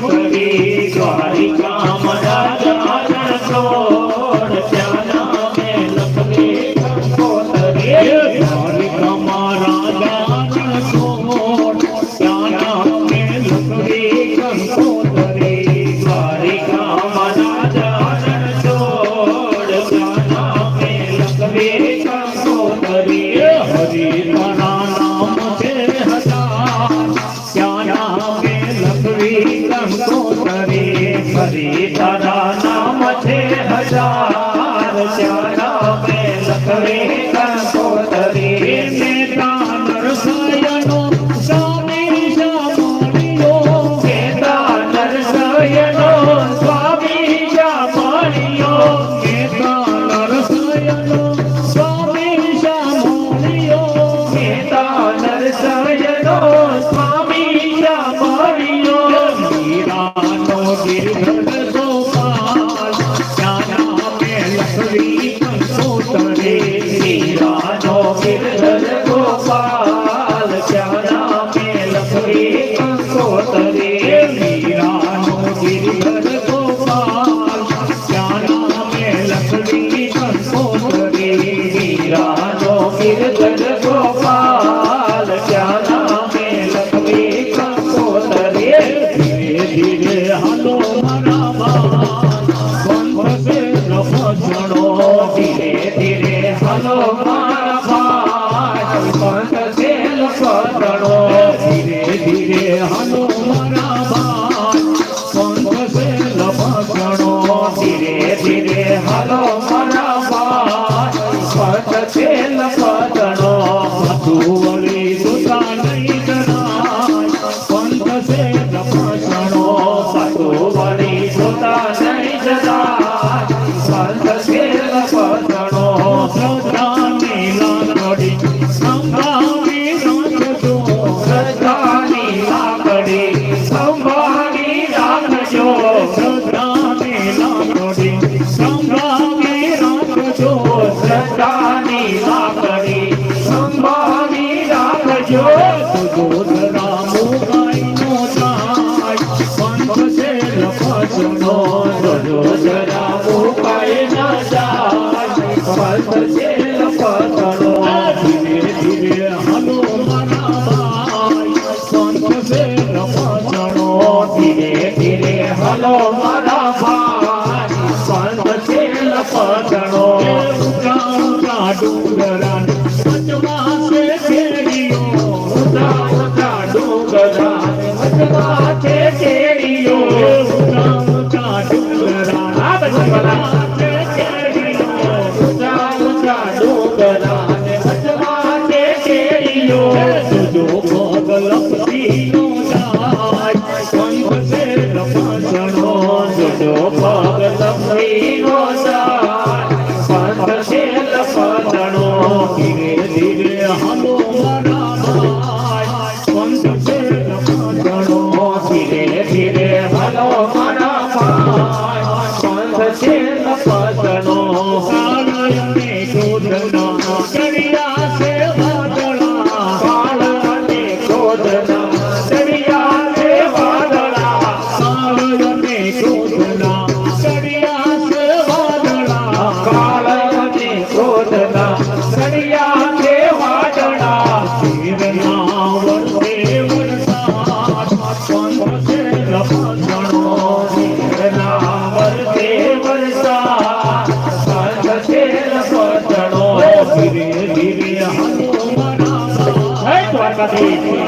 కుంభీ ద్వారికా કીર્તન ગોપાલ ક્યાં નામે લખવી કંકોતરે ધીરે ધીરે હાલો મારા માન ભગવે નમો જણો ધીરે ધીરે હાલો મારા માન પંત સે લખણો ધીરે ધીરે હાલો મારા માન પંત સે લખણો ધીરે ધીરે હાલો મારા માન પંત સે લખણો સંભાવી રાખજો સદાની લાકડી. સંભાવી રાખજો. સુગોધ રામુ ગાયનો થાય પંથ છે લપસનો સુગોધ રામુ ગાયના જાય. પંથ છે લપસનો ધીરે ધીરે હલો મારા ભાઈ પંથ છે લપસનો ધીરે ધીરે હલો কাছে।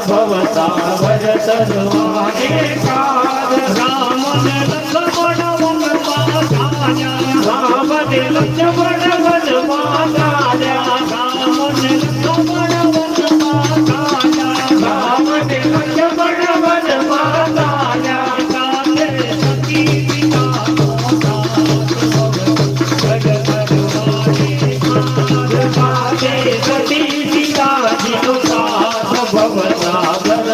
ભવતા ભજ સદવા એકાદ રામ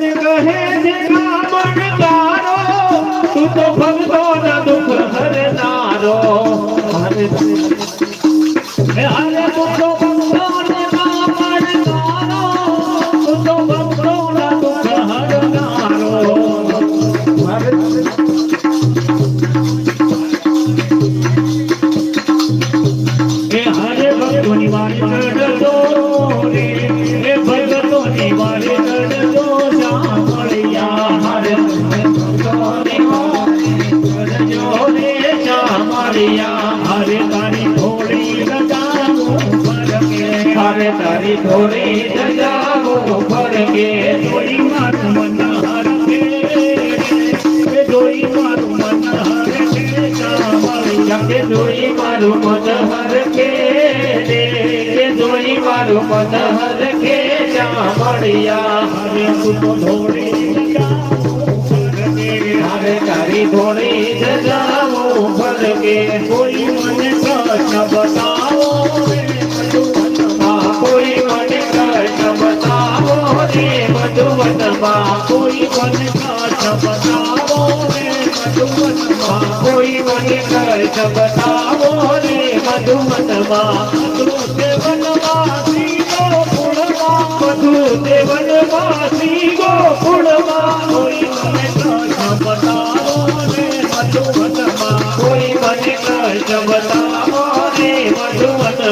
निगहे पद कोई मन कृष्ण बताओ कोई मन कृष्ण बताओ रे मधुबनमा कोई मन कृष्ण बताओ रे कोई मन कृष्ण बताओ रे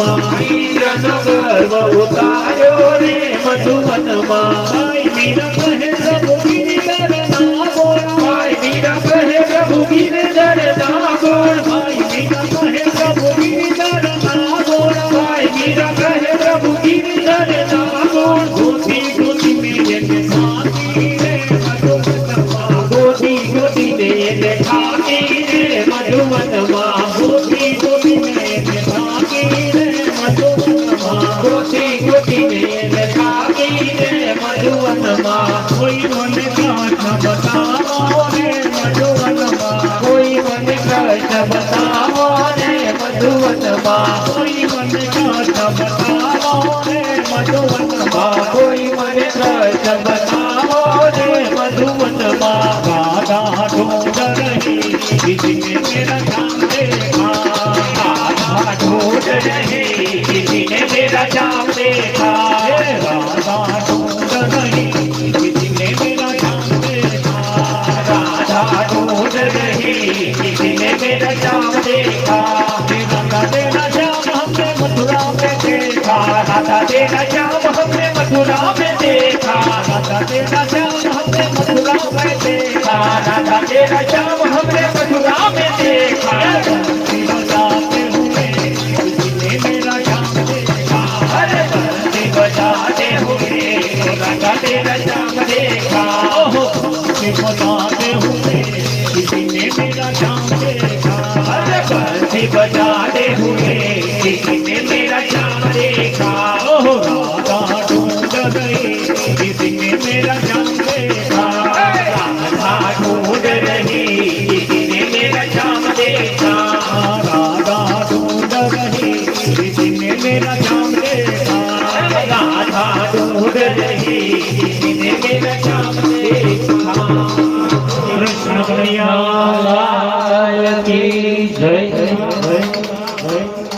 ઈરનો ગર્વ ઉતાર્યો રે મધુવનમાં ભાઈ મીરા बजाते हुए किसी ने मेरा